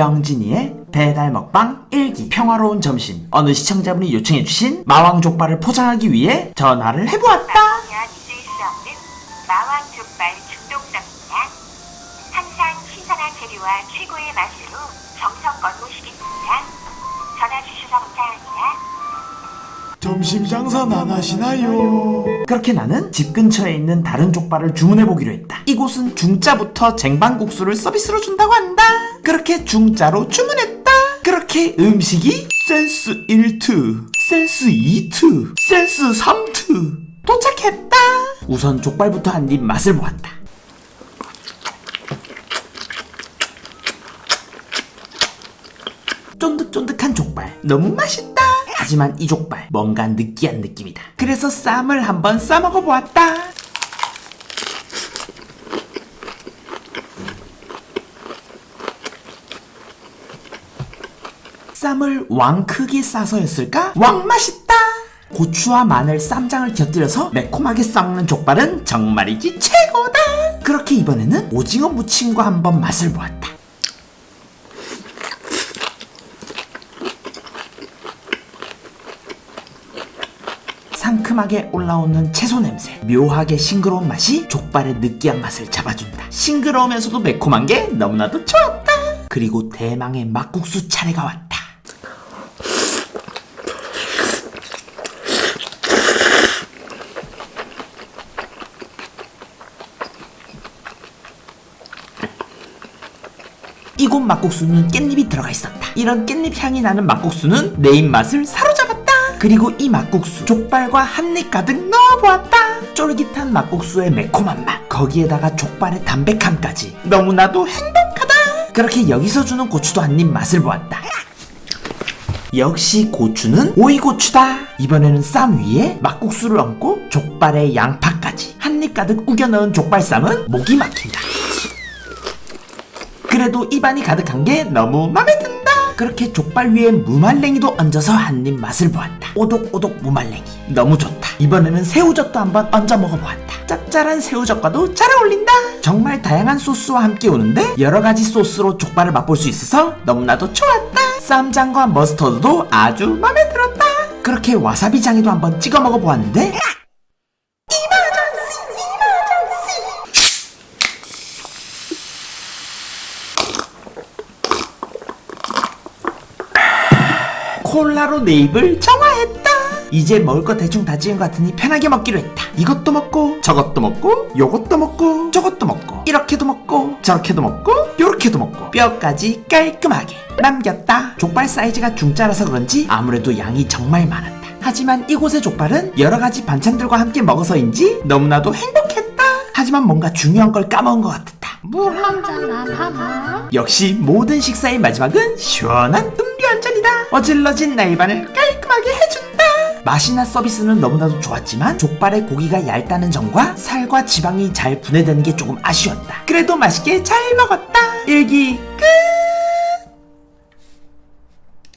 병진이의 배달 먹방 1기 평화로운 점심 어느 시청자분이 요청해주신 마왕 족발을 포장하기 위해 전화를 해보았다 면 잊을 수 없는 마왕 족발 중독성입니다. 항상 신선한 재료와 최고의 맛으로 정성껏 모시겠습니다. 전화 주셔서 감사합니다. 점심 장사는 안 하시나요? 그렇게 나는 집 근처에 있는 다른 족발을 주문해보기로 했다 이곳은 중짜부터 쟁반국수를 서비스로 준다고 한다 그렇게 중짜로 주문했다. 그렇게 음식이 센스 1트 센스 2트 센스 3트 도착했다. 우선 족발부터 한 입 맛을 보았다. 쫀득쫀득한 족발. 너무 맛있다. 하지만 이 족발 뭔가 느끼한 느낌이다. 그래서 쌈을 한번 싸먹어 보았다 쌈을 왕 크게 싸서였을까? 왕 맛있다 고추와 마늘 쌈장을 곁들여서 매콤하게 썩는 족발은 정말이지 최고다 그렇게 이번에는 오징어 무침과 한번 맛을 보았다 상큼하게 올라오는 채소 냄새, 묘하게 싱그러운 맛이 족발의 느끼한 맛을 잡아준다. 싱그러우면서도 매콤한 게 너무나도 좋았다. 그리고 대망의 막국수 차례가 왔다. 이곳 막국수는 깻잎이 들어가 있었다. 이런 깻잎 향이 나는 막국수는 내 입맛을 사로잡았다. 그리고 이 막국수 족발과 한 입 가득 넣어보았다. 쫄깃한 막국수의 매콤한 맛, 거기에다가 족발의 담백함까지 너무나도 행복하다. 그렇게 여기서 주는 고추도 한 입 맛을 보았다. 역시 고추는 오이고추다. 이번에는 쌈 위에 막국수를 얹고 족발에 양파까지 한 입 가득 우겨 넣은 족발쌈은 목이 막힌다. 그래도 입안이 가득한 게 너무 맘에 든다. 그렇게 족발 위에 무말랭이도 얹어서 한 입 맛을 보았다. 오독오독 무말랭이 너무 좋다. 이번에는 새우젓도 한번 얹어 먹어보았다. 짭짤한 새우젓과도 잘 어울린다. 정말 다양한 소스와 함께 오는데 여러 가지 소스로 족발을 맛볼 수 있어서 너무나도 좋았다. 쌈장과 머스터드도 아주 맘에 들었다. 그렇게 와사비장에도 한번 찍어 먹어보았는데 이마전씨 이마전씨 콜라로 내 입을 정화했다. 이제 먹을 거 대충 다 지은 것 같으니 편하게 먹기로 했다. 이것도 먹고 저것도 먹고 요것도 먹고 저것도 먹고 이렇게도 먹고 저렇게도 먹고 요렇게도 먹고 뼈까지 깔끔하게 남겼다. 족발 사이즈가 중짜라서 그런지 아무래도 양이 정말 많았다. 하지만 이곳의 족발은 여러 가지 반찬들과 함께 먹어서인지 너무나도 행복했다. 하지만 뭔가 중요한 걸 까먹은 것 같았다. 물 한잔 하나? 역시 모든 식사의 마지막은 시원한 한 잔이다. 어질러진 나 입안을 깔끔하게 해준다. 맛이나 서비스는 너무나도 좋았지만 족발의 고기가 얇다는 점과 살과 지방이 잘 분해되는 게 조금 아쉬웠다. 그래도 맛있게 잘 먹었다. 일기 끝.